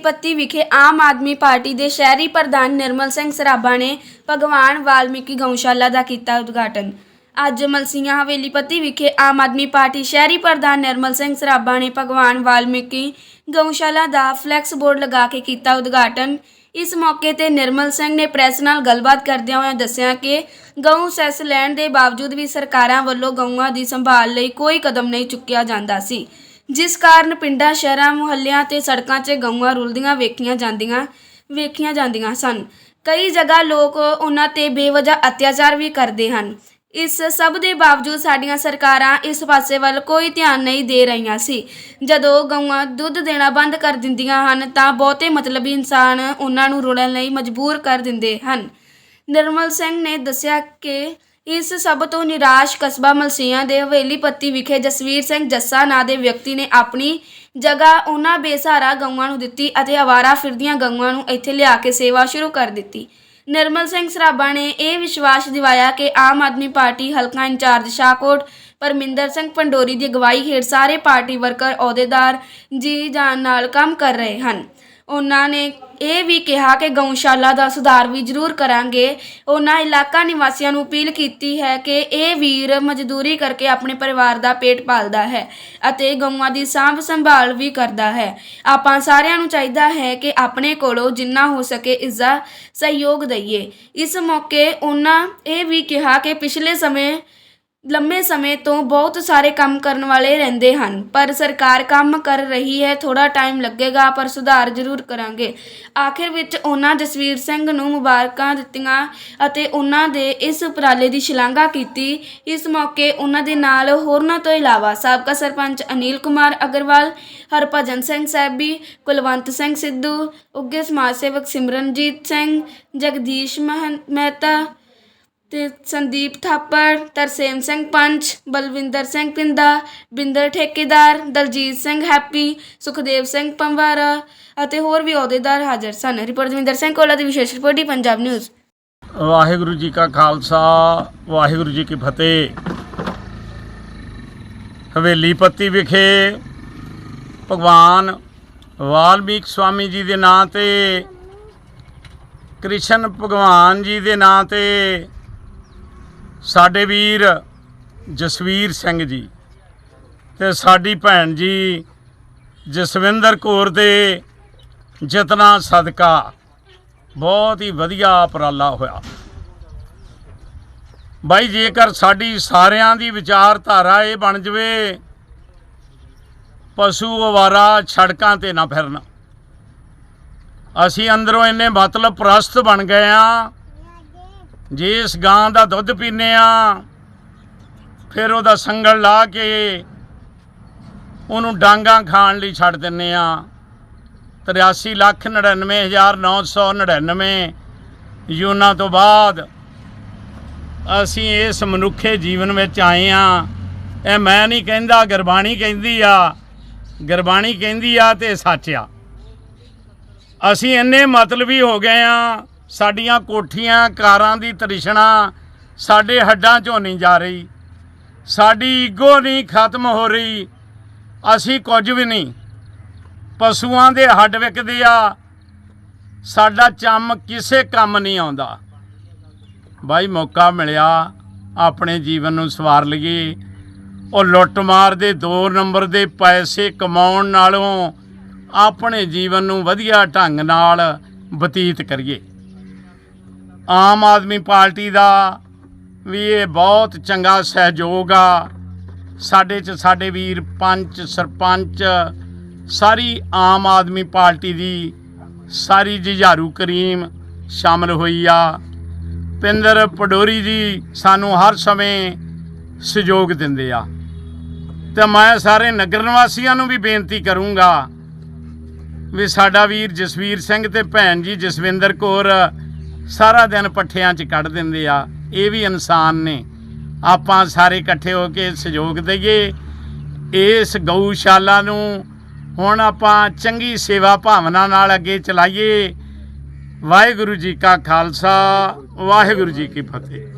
ਪੱਤੀ ਵਿਖੇ ਆਮ ਆਦਮੀ ਪਾਰਟੀ ਦੇ ਸ਼ਹਿਰੀ ਪ੍ਰਧਾਨ ਨਿਰਮਲ ਸਿੰਘ ਸਰਾਭਾ ਨੇ ਭਗਵਾਨ ਵਾਲਮੀਕੀ ਗਊਸ਼ਾਲਾ ਦਾ ਕੀਤਾ ਉਦਘਾਟਨ। ਅੱਜ ਮਲਸੀਆਂ ਹਵੇਲੀ ਪੱਤੀ ਵਿਖੇ ਆਮ ਆਦਮੀ ਪਾਰਟੀ ਸ਼ਹਿਰੀ ਪ੍ਰਧਾਨ ਨਿਰਮਲ ਸਿੰਘ ਸਰਾਭਾ ਨੇ ਭਗਵਾਨ ਵਾਲਮੀਕੀ ਗਊਸ਼ਾਲਾ ਦਾ ਫਲੈਕਸ ਬੋਰਡ ਲਗਾ ਕੇ ਕੀਤਾ ਉਦਘਾਟਨ। ਇਸ ਮੌਕੇ ਤੇ ਨਿਰਮਲ ਸਿੰਘ ਨੇ ਪ੍ਰੈਸ ਨਾਲ ਗੱਲਬਾਤ ਕਰਦਿਆਂ ਹੋਇਆਂ ਦੱਸਿਆ ਕਿ ਗਊ ਸੈਸ ਲੈਣ ਦੇ ਬਾਵਜੂਦ ਵੀ ਸਰਕਾਰਾਂ ਵੱਲੋਂ ਗਊਆਂ ਦੀ ਸੰਭਾਲ ਲਈ ਕੋਈ ਕਦਮ ਨਹੀਂ ਚੁੱਕਿਆ ਜਾਂਦਾ ਸੀ। ਜਿਸ ਕਾਰਨ ਪਿੰਡਾਂ, ਸ਼ਹਿਰਾਂ, ਮੁਹੱਲਿਆਂ ਤੇ ਸੜਕਾਂ 'ਚ ਗਊਆਂ ਰੁਲਦੀਆਂ ਵੇਖੀਆਂ ਜਾਂਦੀਆਂ ਵੇਖੀਆਂ ਜਾਂਦੀਆਂ ਸਨ। ਕਈ ਜਗ੍ਹਾ ਲੋਕ ਉਹਨਾਂ ਤੇ ਬੇਵਜ੍ਹਾ ਅਤਿਆਚਾਰ ਵੀ ਕਰਦੇ ਹਨ। ਇਸ ਸਭ ਦੇ ਬਾਵਜੂਦ ਸਾਡੀਆਂ ਸਰਕਾਰਾਂ ਇਸ ਪਾਸੇ ਵੱਲ ਕੋਈ ਧਿਆਨ ਨਹੀਂ ਦੇ ਰਹੀਆਂ ਸੀ। ਜਦੋਂ ਗਊਆਂ ਦੁੱਧ ਦੇਣਾ ਬੰਦ ਕਰ ਦਿੰਦੀਆਂ ਹਨ, ਤਾਂ ਬਹੁਤੇ ਮਤਲਬੀ ਇਨਸਾਨ ਉਹਨਾਂ ਨੂੰ ਰੁਲਣ ਲਈ ਮਜਬੂਰ ਕਰ ਦਿੰਦੇ ਹਨ। ਨਿਰਮਲ ਸਿੰਘ ਨੇ ਦੱਸਿਆ ਕਿ ਇਸ ਸਭ ਤੋਂ ਨਿਰਾਸ਼ ਕਸਬਾ ਮਲਸੀਆਂ ਦੇ ਹਵੇਲੀ ਪੱਤੀ ਵਿਖੇ ਜਸਵੀਰ ਸਿੰਘ ਜੱਸਾ ਨਾਂ ਦੇ ਵਿਅਕਤੀ ਨੇ ਆਪਣੀ ਜਗ੍ਹਾ ਉਹਨਾਂ ਬੇਸਹਾਰਾ ਗਊਆਂ ਨੂੰ ਦਿੱਤੀ ਅਤੇ ਆਵਾਰਾ ਫਿਰਦੀਆਂ ਗਊਆਂ ਨੂੰ ਇੱਥੇ ਲਿਆ ਕੇ ਸੇਵਾ ਸ਼ੁਰੂ ਕਰ ਦਿੱਤੀ। ਨਿਰਮਲ ਸਿੰਘ ਸਰਾਭਾ ਨੇ ਇਹ ਵਿਸ਼ਵਾਸ ਦਿਵਾਇਆ ਕਿ ਆਮ ਆਦਮੀ ਪਾਰਟੀ ਹਲਕਾ ਇੰਚਾਰਜ ਸ਼ਾਹਕੋਟ ਪਰਮਿੰਦਰ ਸਿੰਘ ਪੰਡੋਰੀ ਦੀ ਅਗਵਾਈ ਹੇਠ ਸਾਰੇ ਪਾਰਟੀ ਵਰਕਰ ਅਹੁਦੇਦਾਰ ਜੀ ਜਾਨ ਨਾਲ ਕੰਮ ਕਰ ਰਹੇ ਹਨ। ਉਹਨਾਂ ਨੇ ਇਹ ਵੀ ਕਿਹਾ ਕਿ ਗਊਸ਼ਾਲਾ ਦਾ ਸੁਧਾਰ ਵੀ ਜ਼ਰੂਰ ਕਰਾਂਗੇ। ਉਹਨਾਂ ਇਲਾਕਾ ਨਿਵਾਸੀਆਂ ਨੂੰ ਅਪੀਲ ਕੀਤੀ ਹੈ ਕਿ ਇਹ ਵੀਰ ਮਜ਼ਦੂਰੀ ਕਰਕੇ ਆਪਣੇ ਪਰਿਵਾਰ ਦਾ ਪੇਟ ਪਾਲਦਾ ਹੈ ਅਤੇ ਗਊਆਂ ਦੀ ਸਾਂਭ ਸੰਭਾਲ ਵੀ ਕਰਦਾ ਹੈ। ਆਪਾਂ ਸਾਰਿਆਂ ਨੂੰ ਚਾਹੀਦਾ ਹੈ ਕਿ ਆਪਣੇ ਕੋਲੋਂ ਜਿੰਨਾ ਹੋ ਸਕੇ ਇਸ ਦਾ ਸਹਿਯੋਗ ਦਈਏ। ਇਸ ਮੌਕੇ ਉਹਨਾਂ ਇਹ ਵੀ ਕਿਹਾ ਕਿ ਪਿਛਲੇ ਸਮੇਂ ਲੰਮੇ ਸਮੇਂ ਤੋਂ ਬਹੁਤ ਸਾਰੇ ਕੰਮ ਕਰਨ ਵਾਲੇ ਰਹਿੰਦੇ ਹਨ, ਪਰ ਸਰਕਾਰ ਕੰਮ ਕਰ ਰਹੀ ਹੈ ਥੋੜਾ ਟਾਈਮ ਲੱਗੇਗਾ, ਪਰ ਸੁਧਾਰ ਜ਼ਰੂਰ ਕਰਾਂਗੇ। ਆਖਿਰ ਵਿੱਚ ਉਹਨਾਂ ਜਸਵੀਰ ਸਿੰਘ ਨੂੰ ਮੁਬਾਰਕਾਂ ਦਿੱਤੀਆਂ ਅਤੇ ਉਹਨਾਂ ਦੇ ਇਸ ਉਪਰਾਲੇ ਦੀ ਸ਼ਲਾਘਾ ਕੀਤੀ। ਇਸ ਮੌਕੇ ਉਹਨਾਂ ਦੇ ਨਾਲ ਹੋਰਨਾਂ ਤੋਂ ਇਲਾਵਾ ਸਾਬਕਾ ਸਰਪੰਚ ਅਨੀਲ ਕੁਮਾਰ ਅਗਰਵਾਲ, ਹਰਭਜਨ ਸਿੰਘ ਸੈਬੀ, ਕੁਲਵੰਤ ਸਿੰਘ ਸਿੱਧੂ ਉੱਗੇ ਸਮਾਜ ਸੇਵਕ ਸਿਮਰਨਜੀਤ ਸਿੰਘ, ਜਗਦੀਸ਼ ਮਹਨ- ਮਹਿਤਾ ਅਤੇ ਸੰਦੀਪ ਥਾਪੜ ਤਰਸੇਮ ਸਿੰਘ ਪੰਚ, ਬਲਵਿੰਦਰ ਸਿੰਘ ਪਿੰਦਾ, ਬਿੰਦਰ ਠੇਕੇਦਾਰ, ਦਲਜੀਤ ਸਿੰਘ ਹੈਪੀ, ਸੁਖਦੇਵ ਸਿੰਘ ਪੰਵਾਰਾ ਅਤੇ ਹੋਰ ਵੀ ਅਹੁਦੇਦਾਰ ਹਾਜ਼ਰ ਸਨ। ਰਿਪੋਰਟ ਦਵਿੰਦਰ ਸਿੰਘ ਕੋਲਾ ਦੀ ਵਿਸ਼ੇਸ਼ ਰਿਪੋਰਟ ਪੰਜਾਬ ਨਿਊਜ਼। ਵਾਹਿਗੁਰੂ ਜੀ ਕਾ ਖਾਲਸਾ, ਵਾਹਿਗੁਰੂ ਜੀ ਕੀ ਫਤਿਹ। ਹਵੇਲੀ ਪੱਤੀ ਵਿਖੇ ਭਗਵਾਨ ਵਾਲਮੀਕ ਸਵਾਮੀ ਜੀ ਦੇ ਨਾਂ ਤੇ, ਕ੍ਰਿਸ਼ਨ ਭਗਵਾਨ ਜੀ ਦੇ ਨਾਂ ਤੇ ਸਾਡੇ ਵੀਰ ਜਸਵੀਰ ਸਿੰਘ ਜੀ ਤੇ ਸਾਡੀ ਭੈਣ ਜੀ ਜਸਵਿੰਦਰ ਕੌਰ ਦੇ ਜਤਨਾ ਸਦਕਾ ਬਹੁਤ ਹੀ ਵਧੀਆ ਉਪਰਾਲਾ ਹੋਇਆ। ਬਾਈ, ਜੇਕਰ ਸਾਡੀ ਸਾਰਿਆਂ ਦੀ ਵਿਚਾਰਧਾਰਾ ਇਹ ਬਣ ਜਵੇ, ਪਸ਼ੂ ਅਵਾਰਾ ਸੜਕਾਂ ਤੇ ਨਾ ਫਿਰਨ। ਅਸੀਂ ਅੰਦਰੋਂ ਇੰਨੇ ਮਤਲਬ ਪ੍ਰਸਤ ਬਣ ਗਏ ਆ ਜੇ ਇਸ ਗਾਂ ਦਾ ਦੁੱਧ ਪੀਨੇ ਆ, ਫਿਰ ਉਹਦਾ ਸੰਗਲ ਲਾ ਕੇ ਉਹਨੂੰ ਡਾਂਗਾ ਖਾਣ ਲਈ ਛੱਡ ਦਿੰਨੇ ਆ। 83 ਲੱਖ 99999 ਯੂਨਾਂ ਤੋਂ ਬਾਅਦ ਅਸੀਂ ਇਸ ਮਨੁੱਖੇ ਜੀਵਨ ਵਿੱਚ ਆਏ ਆ। ਇਹ ਮੈਂ ਨਹੀਂ ਕਹਿੰਦਾ, ਗੁਰਬਾਣੀ ਕਹਿੰਦੀ ਆ। ਗੁਰਬਾਣੀ ਕਹਿੰਦੀ ਆ ਤੇ ਸੱਚ ਆ। ਅਸੀਂ ਇੰਨੇ ਮਤਲਬੀ ਹੋ ਗਏ ਆ ਸਾਡੀਆਂ ਕੋਠੀਆਂ, ਕਾਰਾਂ ਦੀ ਤ੍ਰਿਸ਼ਨਾ ਸਾਡੇ ਹੱਡਾਂ 'ਚੋਂ ਨਹੀਂ ਜਾ ਰਹੀ। ਸਾਡੀ ਈਗੋ ਨਹੀਂ ਖਤਮ ਹੋ ਰਹੀ। ਅਸੀਂ ਕੁਝ ਵੀ ਨਹੀਂ। ਪਸ਼ੂਆਂ ਦੇ ਹੱਡ ਵਿਕਦੇ ਆ। ਸਾਡਾ ਚੰਮ ਕਿਸੇ ਕੰਮ ਨਹੀਂ ਆਉਂਦਾ। ਬਾਈ, ਮੌਕਾ ਮਿਲਿਆ। ਆਪਣੇ ਜੀਵਨ ਨੂੰ ਸਵਾਰ ਲਈਏ। ਉਹ ਲੁੱਟਮਾਰ ਦੇ 2 ਨੰਬਰ ਦੇ ਪੈਸੇ ਕਮਾਉਣ ਨਾਲੋਂ ਆਪਣੇ ਜੀਵਨ ਨੂੰ ਵਧੀਆ ਢੰਗ ਨਾਲ ਬਤੀਤ ਕਰੀਏ। ਆਮ ਆਦਮੀ ਪਾਰਟੀ ਦਾ ਵੀ ਇਹ ਬਹੁਤ ਚੰਗਾ ਸਹਿਯੋਗ ਆ। ਸਾਡੇ ਚ ਸਾਡੇ ਵੀਰ ਪੰਚ, ਸਰਪੰਚ, ਸਾਰੀ ਆਮ ਆਦਮੀ ਪਾਰਟੀ ਦੀ ਸਾਰੀ ਜੁਝਾਰੂ ਕਰੀਮ ਸ਼ਾਮਲ ਹੋਈ ਆ। ਪਿੰਦਰ ਪਡੋਰੀ ਜੀ ਸਾਨੂੰ ਹਰ ਸਮੇਂ ਸਹਿਯੋਗ ਦਿੰਦੇ ਆ। ਤੇ ਮੈਂ ਸਾਰੇ ਨਗਰ ਨਿਵਾਸੀਆਂ ਨੂੰ ਵੀ ਬੇਨਤੀ ਕਰੂੰਗਾ ਵੀ ਸਾਡਾ ਵੀਰ ਜਸਵੀਰ ਸਿੰਘ ਤੇ ਭੈਣ ਜੀ ਜਸਵਿੰਦਰ ਕੌਰ ਸਾਰਾ ਦਿਨ ਪੱਠਿਆਂ 'ਚ ਕੱਢ ਦਿੰਦੇ ਆ। ਇਹ ਵੀ ਇਨਸਾਨ ਨੇ। ਆਪਾਂ ਸਾਰੇ ਇਕੱਠੇ ਹੋ ਕੇ ਸਹਿਯੋਗ ਦਈਏ। ਇਸ ਗਊਸ਼ਾਲਾ ਨੂੰ ਹੁਣ ਆਪਾਂ ਚੰਗੀ ਸੇਵਾ ਭਾਵਨਾ ਨਾਲ ਅੱਗੇ ਚਲਾਈਏ। ਵਾਹਿਗੁਰੂ ਜੀ ਕਾ ਖਾਲਸਾ, ਵਾਹਿਗੁਰੂ ਜੀ ਕੀ ਫਤਿਹ।